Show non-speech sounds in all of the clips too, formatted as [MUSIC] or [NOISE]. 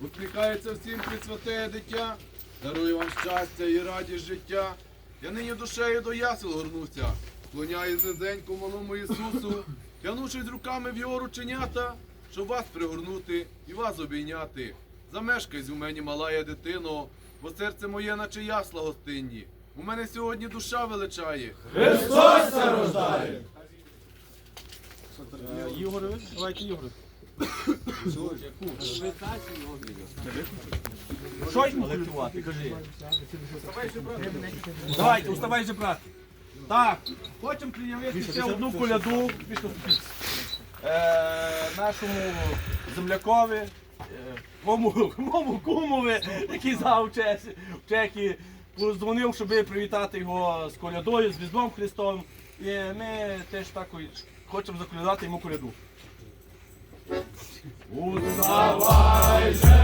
Усміхається всім присвятеє дитя, дарує вам щастя і радість життя. Я нині душею до ясел горнуся, склоняюсь низенько малому Ісусу, тянувшись руками в його рученята, щоб вас пригорнути і вас обійняти. Замешкайся у мені, малая дитино, бо серце моє, наче ясла гостинні. У мене сьогодні душа величає. Ігорович, давайте Ігорович. Що йому колектувати, кажи. Давайте, уставай же, брат. Так, хочемо приявити ще одну коляду е, нашому землякові, е, мому, мому кумові, який зараз в Чесі- в Чехії, позвонив, щоб привітати його з колядою, з Різдвом Христовим. І ми теж так хочемо заколядати йому коляду. Уставай же,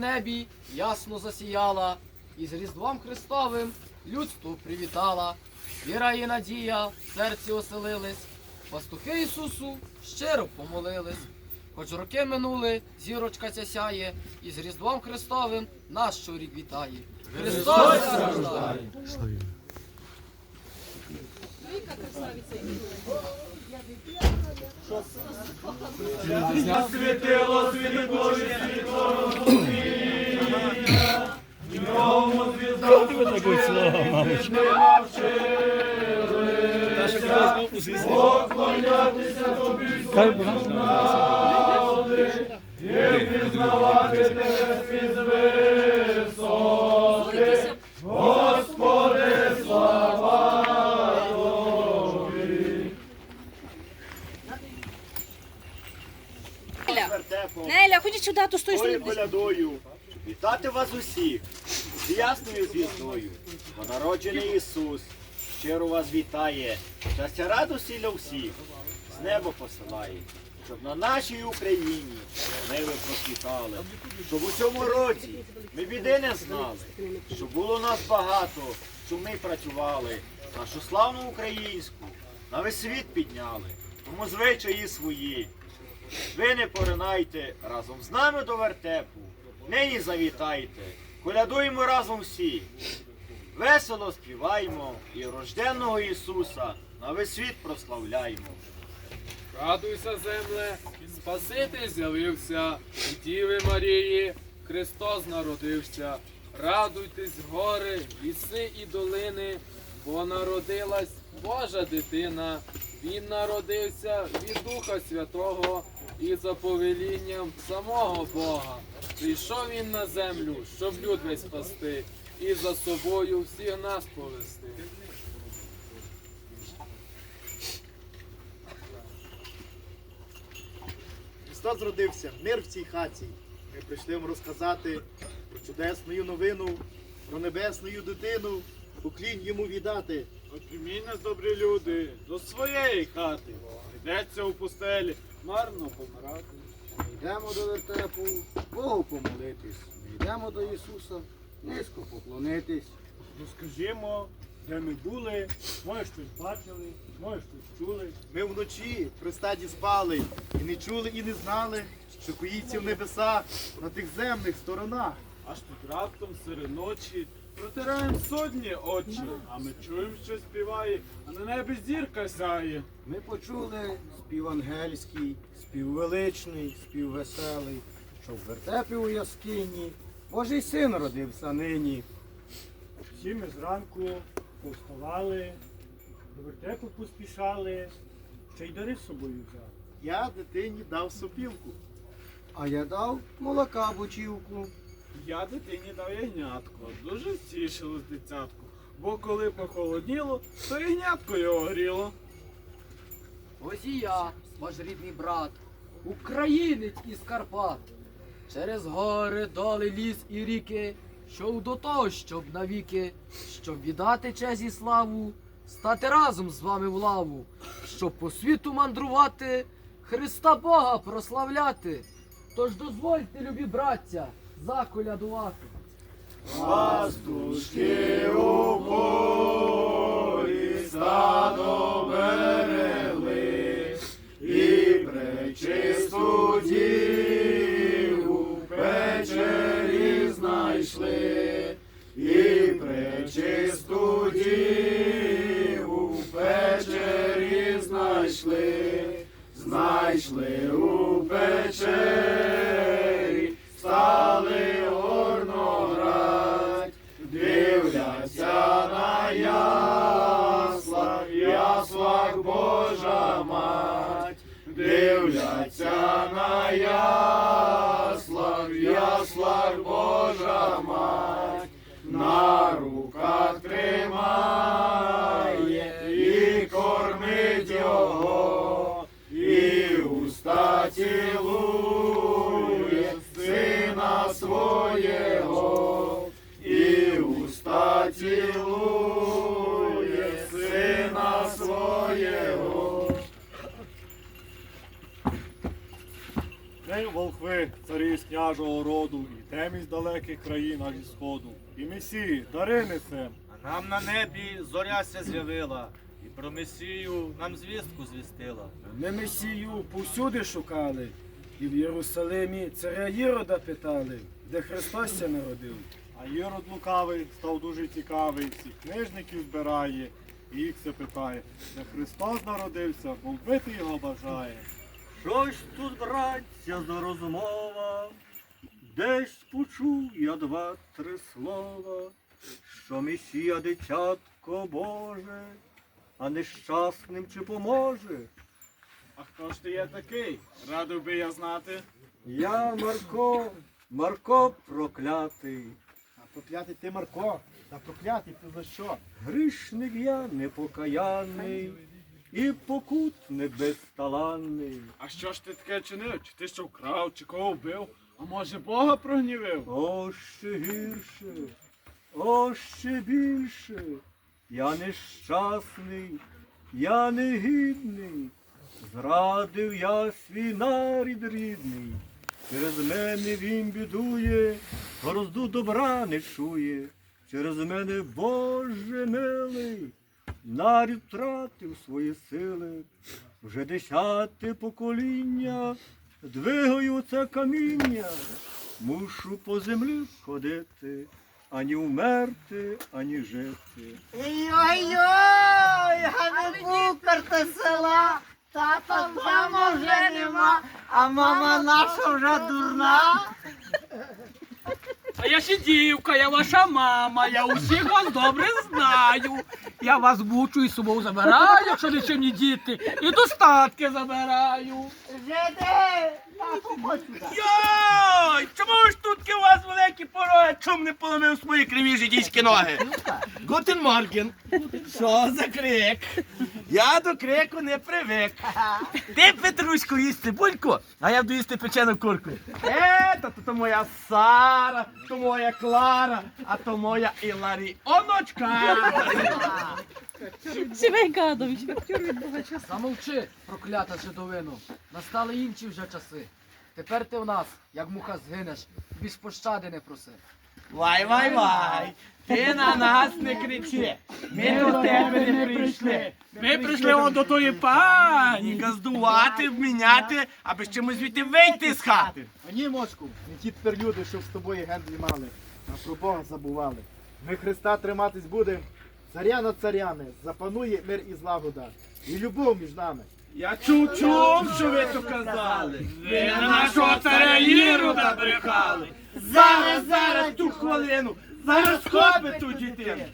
небі ясно засіяла, і з Різдвом Христовим людству привітала. Віра і надія в серці оселились, пастухи Ісусу щиро помолились. Хоч роки минули, зірочка ця сяє, і з Різдвом Христовим нас щорік вітає. Христос рождає! Світило світло поклонятися тобі слави, і пізнавати тебе з висоти, Господи, слава тобі. Неля, Неля, ходіть сюди, то стой, Ой, колядою, вітати вас усіх. З ясною звісною, бо народжений Ісус. Щиро вас вітає, щастя радості для всіх, з неба посилає, щоб на нашій Україні ми ви процвітали, щоб у цьому році ми біди не знали, щоб було нас багато, щоб ми працювали, нашу славну українську на весь світ підняли, тому звичаї свої. Ви не поринайте разом з нами до вертепу. нині завітайте, колядуємо разом всі. Весело співаємо і рожденного Ісуса на весь світ прославляємо. Радуйся, земле, Спаситель з'явився, у Діви Марії Христос народився. Радуйтесь, гори, ліси і долини, бо народилась Божа дитина. Він народився від Духа Святого і за повелінням самого Бога. Прийшов він на землю, щоб люд весь спасти, і за собою всіх нас повести. Христос зродився, мир в цій хаті. Ми прийшли вам розказати про чудесну новину, про небесну дитину, уклін йому віддати. Отримій нас, добрі люди, до своєї хати. Йдеться у пустелі, марно помирати. Йдемо до вертепу, Богу помолитись. Ми йдемо до Ісуса, низько поклонитись. Розкажімо, де ми були, може щось бачили, може щось чули. Ми вночі при стаді спали, і не чули, і не знали, що коїться в небесах на тих земних сторонах. Аж тут раптом серед ночі протираємо сотні очі, а ми чуємо, що співає, а на небі зірка сяє. Ми почули спів ангельський, спів величний, спів веселий, що в вертепі у яскині Божий син родився нині. Всі ми зранку повставали, до вертепу поспішали, ще й дари з собою взяли. Я дитині дав сопілку. А я дав молока бочівку. Я дитині дав ягнятко, дуже втішилось дитятко, бо коли похолодніло, то ягнятко його гріло. Ось і я, ваш рідний брат, українець із Карпат. Через гори, доли, ліс і ріки, що до того, щоб навіки, щоб віддати честь і славу, стати разом з вами в лаву, щоб по світу мандрувати, Христа Бога прославляти. Тож дозвольте, любі браття, заколядувати. Пастушки у полі стадо і пречисту діву пречисту діву в печері знайшли, знайшли у печері, День волхви, царі з княжого роду, ідем із далеких країн аж із сходу. І месії, дари несем. А нам на небі зоря ся з'явила, і про Месію нам звістку звістила. Ми Месію повсюди шукали, і в Єрусалимі царя Єрода питали, де Христос ся народив. А Єрод лукавий став дуже цікавий, всіх книжників збирає, і їх все питає, де Христос народився, бо вбити його бажає. Що ж тут, браття, за розмова? Десь почув я два-три слова, що Месія дитятко Боже, а нещасним чи поможе? А хто ж ти є такий? Радив би я знати. Я Марко, Марко проклятий, А проклятий ти Марко, та проклятий ти за що? грішник я непокаяний, і покутник безталанний. А що ж ти таке чинив? Чи ти що вкрав, чи кого вбив? А може Бога прогнівив? О, ще гірше, о, ще більше. Я нещасний, я негідний. Зрадив я свій нарід рідний. Через мене він бідує, горозду добра не чує. Через мене, Боже милий, нарід втратив свої сили. Вже десяте покоління двигаю це каміння. мушу по землі ходити, ані вмерти, ані жити. Ой-ой, а не букар села, тата мама вже нема, а мама наша вже дурна. А я ще дівка, я ваша мама, я усіх вас добре знаю. Я вас мучу і з собою забираю, якщо лічені діти, і достатки забираю. Жиди. Йой! Чому ж тут у вас великі пороги? Чому не поломив свої криві жидійські ноги? Гутен Морген. Що за крик? Я до крику не привик. Ти, Петрусько, їсть цибульку, а я буду їсти печену курку. Е, то, то, то моя Сара, то моя Клара, а то моя Іларіоночка. Від багача. Замовчи, проклята жидовину. Настали інші вже часи. Тепер ти в нас, як муха згинеш, більш пощади не проси. Вай, вай, вай. Ти на нас не кричи. Ми до тебе не прийшли. Ми прийшли от до тої пані газдувати, вміняти, аби ще ми звідти вийти з хати. А ні, мошку, не ті тепер люди, щоб з тобою гендлі мали, а про Бога забували. Ми Христа триматись будем, царя над царями, запанує мир і злагода, і любов між нами. Я чув, чув, що ви то казали. Ви на нашого царя Ірода брехали. Зараз, зараз ту хвилину. Зараз хопи ту дітину.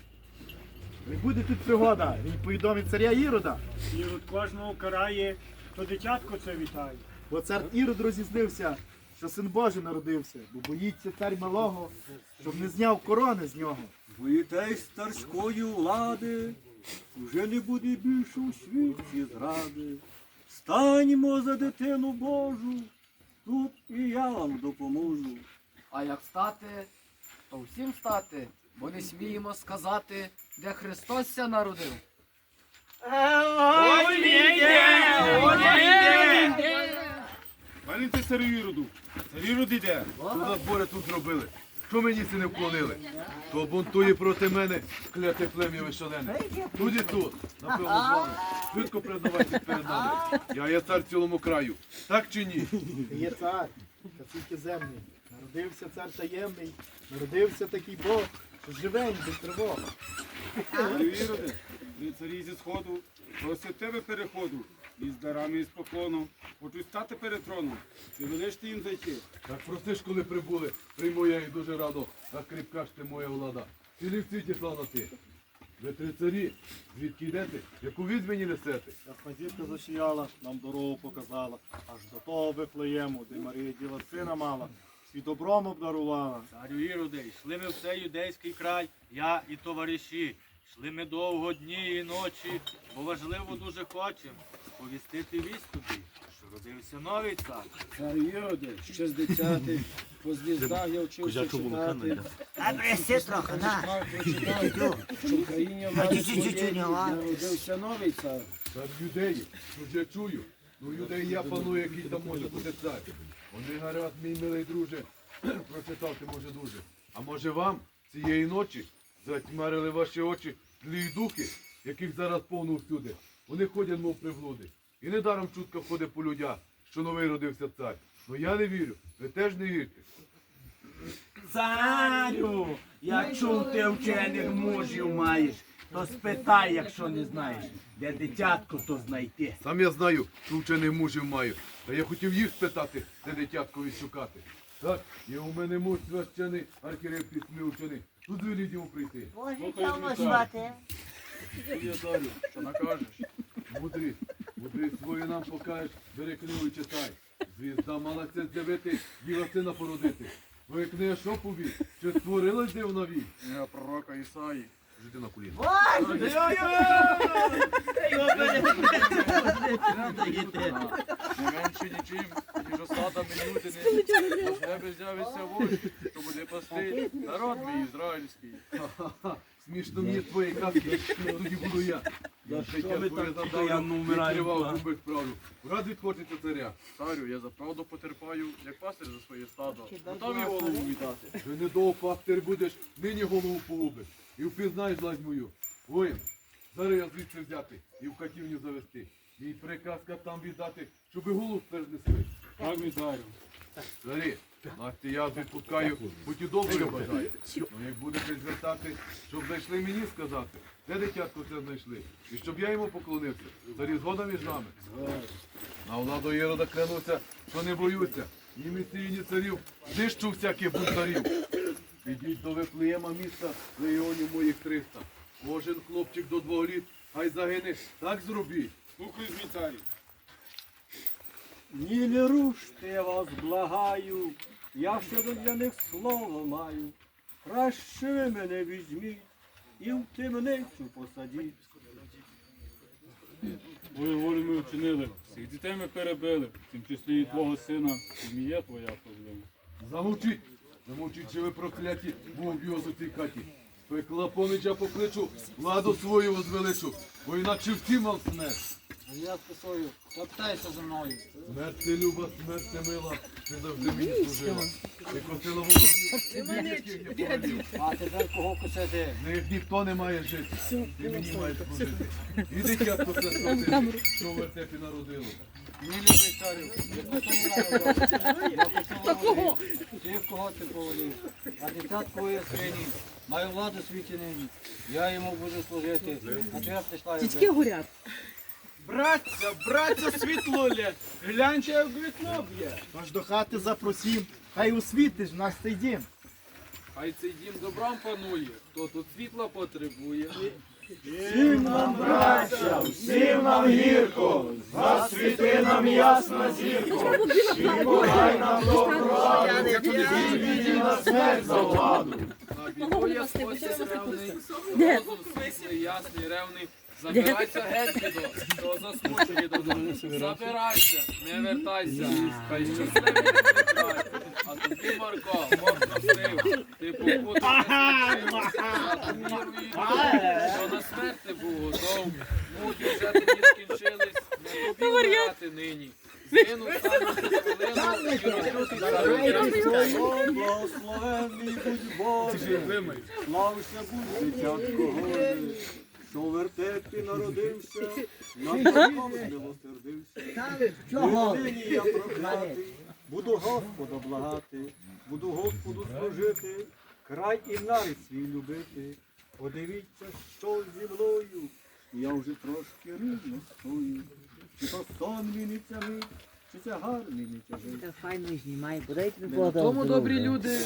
Не буде тут пригода, він повідомить царя Ірода, Ірод кожного карає, то дитятко це вітає. бо цар Ірод розізнився, що син Божий народився, бо боїться цар малого, щоб не зняв корони з нього. Боїтесь царської влади, уже не буде більше у світі зради. Станьмо за дитину Божу, тут і я вам допоможу. А як стати, то всім стати, бо не сміємо сказати, де Христос ся народив. Ой, він йде, ой, він йде. Царю Іроду, цар Ірод іде. Що нас тут зробили? Що мені це не вклонили? То бунтує проти мене кляте плем'я вишалене. Тут і тут, напевно, з вами. Швидко признавайтесь перед нами. Я є цар цілому краю. Так чи ні? Ти є цар, та тільки земний. Народився цар таємний, народився такий Бог, що живень без тривог. Ви царі зі сходу, просять тебе переходу, і з дарами, і з поклоном. Хочу стати перед троном. Велиш ти їм зайти. Так просиш, коли прибули, прийму я їх дуже радо, так кріпка ж ти моя влада. Цілі в світі славна ти. Ви три царі, звідки йдете, яку від мені несете? Ясна зірка засіяла, нам дорогу показала, аж до того Вифлеєму, де Марія діла сина мала, і добром обдарувала. Царю Іроде, йшли ми в цей юдейський край, я і товариші. Йшли ми довго дні і ночі, бо важливо дуже хочем сповістити вість що родився новий цар. Цар Іроде, ще з дитяти, по звіздах я вчився читати. А присі трохи, на. Що в країні в нас своєї народився новий цар. Так юдеї, ну ж я чую. Ну юдеї я паную, який там може бути цар. Вони гарят, мій милий друже, [CLEARS THROAT] прочитати може дуже. А може вам цієї ночі затьмарили ваші очі злі духи, яких зараз повно всюди. Вони ходять, мов приблуди. І недаром чутка входить по людях, що новий родився цар. Ну я не вірю, ви теж не вірите. Царю, я чув, ти вчених мужів маєш. То спитай, якщо не знаєш, де дитятко то знайти. Сам я знаю, що вчених мужів маю. Та я хотів їх спитати, де дитятко відшукати. Так, є у мене муж священий, архірепіс мій учений. Тут звеліть йому прийти. Боже, тямо звати. Я царю, що накажеш? Мудрі, мудрі свої нам покажеш, бери книгу і читай. Звізда мала це з'явити, діва сина породити. Твоя книга що повість? Чи створилась дивна вість? Я пророка Ісаї. Жити на коліна. Не менше нічим, ніж осадами людини. Аж тебе з'явиться вождь, що буде пасти народ мій ізраїльський. Смішно мені твої казки, тоді буду я. Я що ви так постоянно вмираєте, відкривав а? зуби справлю. Рад відхочеться царя. Царю, я за правду потерпаю, як пастир за своє стадо. Готові голову віддати. Вже недовго пастир будеш, нині голову погубиш. І впізнаєш злазь мою. Воїн, зараз я звідси взяти і в катівню завести. І приказка там віддати, щоби голову перенесли. Так, мій царю. Царі, Насті я відпускаю, будь і довго бажаю. Ну як будете звертати, щоб зайшли мені сказати, де дитятко це знайшли, і щоб я йому поклонився. Царі згода між нами. На владу Єрода клянуся, що не боюся. Ні місців, ні царів, знищу всяких бунтарів. Підіть до Вифлеєма міста, легіонів моїх триста. Кожен хлопчик до двох літ, хай загине. Так зробіть. Слухай, мій. Ні не руште, я вас благаю, я ще для них слово маю. Краще ви мене візьміть і в темницю посадіть. Твою волю ми вчинили, всіх дітей ми перебили, в тім числі і твого сина, і є твоя проблема. Замовчіть, замовчіть, чи ви прокляті, бо у цій хаті. Пекла поміча покличу, владу свою возвеличу, бо інакше всі вам смерть. Я скасую, топтайся за мною. Смерть ти люба, смерть ти мила, ти завжди мені служила. Ти косила волосся, я. А тепер кого косити? Них ніхто не має жити, ти мені маєш служити. І дитятко це спросити, що в вертепі народило. Ні, любий царю, я Я кого? Ти в кого ти поводив? А дитяткової сині, маю владу світі нині. Я йому буду служити. А тебе прийшла Тічки горять. Братця, братця світлоля, гляньте, як вікно б'є. Тож до хати запросім, хай освітиш наш цей дім. Хай цей дім добром панує, хто тут світла потребує. Всім нам, браття, всім нам гірко, засвіти нам ясна зірко, і подай нам добро, і віді на смерть за владу. На біду спосіб ревний, розум світлий, ясний, ревний. Забирайся геть, бідо, що засмучені додому. Забирайся, не вертайся, хай щасливий край. А тобі, Марко, Бог простив, ти тобі вірую, що на смерть ти був готов. Муки вже тоді скінчились, не тобі вмирати нині. Згинув саме хвилину, і розлютий царю. Благословенний будь Боже, слався будь дитятко Боже, [LAUGHS] що в вертепі народився, на Богом змилосердився. Нині я проклятий, буду Господа благати, буду Господу служити, край і нарід свій любити. Подивіться, що зі мною, я вже трошки рівно стою. Чи то сон мені тягнить, чи тягар мені тяжить. Файно знімай, подайте Ми на тому добрі люди.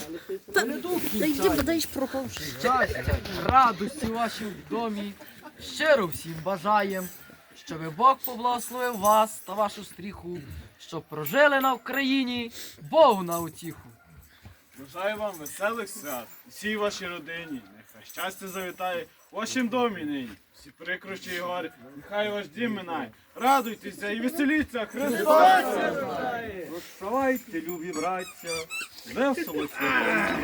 Дай пропав. Щастя, радості вашій в домі. Щиро всім бажаєм, щоб Бог поблагословив вас та вашу стріху, щоб прожили на Україні Богу на утіху. Бажаю вам веселих свят, всій вашій родині. Нехай щастя завітає в вашім домі нині. Всі прикрощі і гори, нехай ваш дім минає. Радуйтеся і веселіться, Христос! Прощавайте, любі браття, весело святайте,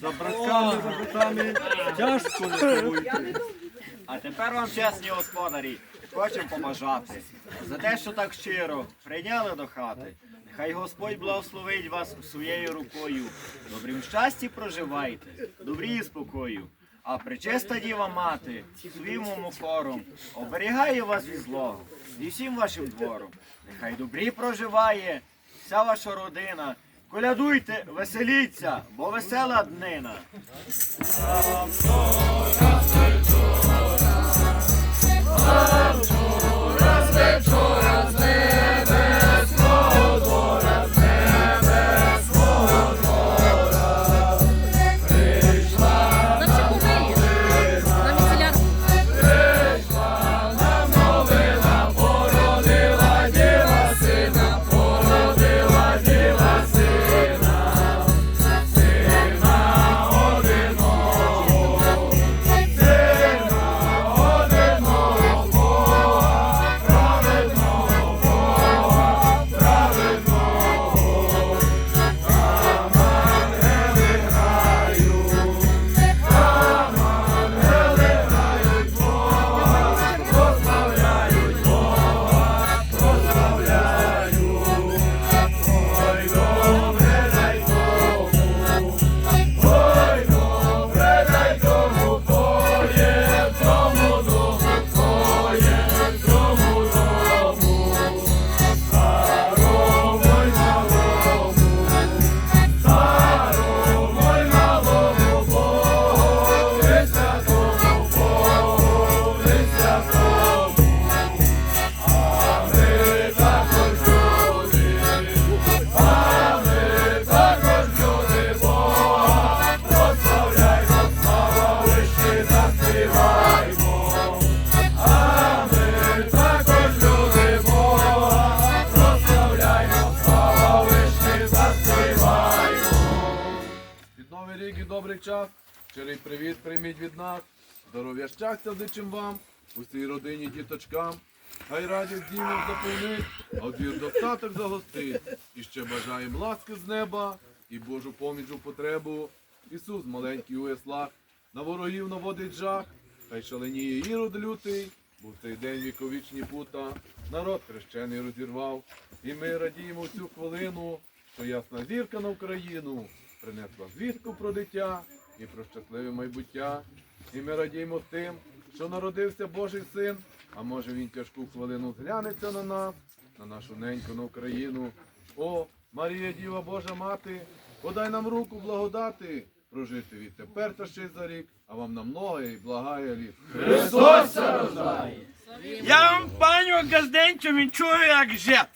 за братками, за братами тяжко не сумуйте. А тепер вам, чесні господарі, хочемо побажати за те, що так щиро прийняли до хати. Хай Господь благословить вас своєю рукою. Добрим щасті проживайте, добрі і спокою. А причеста діва мати своїм укором оберігає вас від злого і всім вашим двором. Нехай добрі проживає вся ваша родина. Колядуйте, веселіться, бо весела днина. i'm zleczora. Час. Щирий привіт прийміть від нас. Здоров'я щастя зичим вам, усій родині діточкам. Хай радість дімов заповнить, а двір достаток загостить. І ще бажаєм ласки з неба і Божу поміч у потребу. Ісус маленький у яслах, на ворогів наводить жах, хай шаленіє ірод лютий, бо в цей день віковічні пута народ хрещений розірвав. І ми радіємо в цю хвилину, що ясна зірка на Україну принесла звістку про дитя і про щасливе майбуття. І ми радіємо тим, що народився Божий син, а може він тяжку хвилину зглянеться на нас, на нашу неньку на Україну. О, Марія Діва Божа Мати, подай нам руку благодати, прожити відтепер та ще за рік, а вам на многое і благає літ. Я вам паню газденцю вінчую як жет.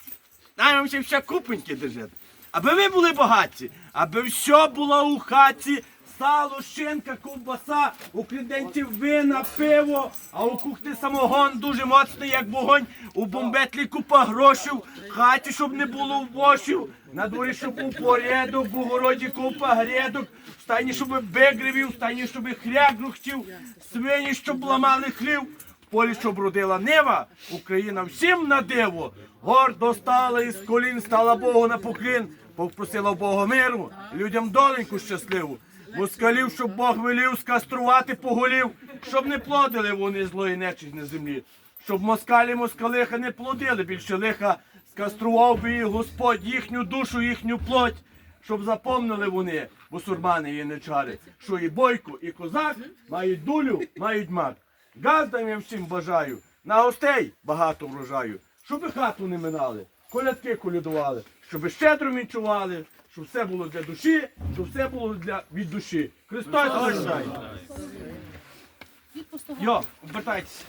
Вам ще вся купоньки держать. Аби ви були багаті, аби все було у хаті, сало, шинка, ковбаса, у кріденців вина, пиво, а у кухні самогон дуже моцний, як вогонь, у бомбетлі купа грошів, хаті, щоб не було вошів, на дворі, щоб був порядок, в огороді купа грядок, в стайні, щоб бик в стайні, щоб хряк рухтів, свині, щоб ламали хлів, в полі, щоб родила нива, Україна всім на диво. Гордо стала із колін, стала Богу на поклін, попросила Бога миру, людям доленьку щасливу. Москалів, щоб Бог велів скаструвати поголів, щоб не плодили вони злої нечисть на землі. Щоб москалі москалиха не плодили більше лиха, скастрував би їх Господь їхню душу, їхню плоть, щоб запомнили вони, бусурмани і яничари, що і бойко, і козак мають дулю, мають мак. Газдам я всім бажаю, на гостей багато врожаю, щоб і хату не минали, колядки колядували, щоб щедро відчували, щоб все було для душі, щоб все було для від душі. Христос залишає. Йо, обертайтеся.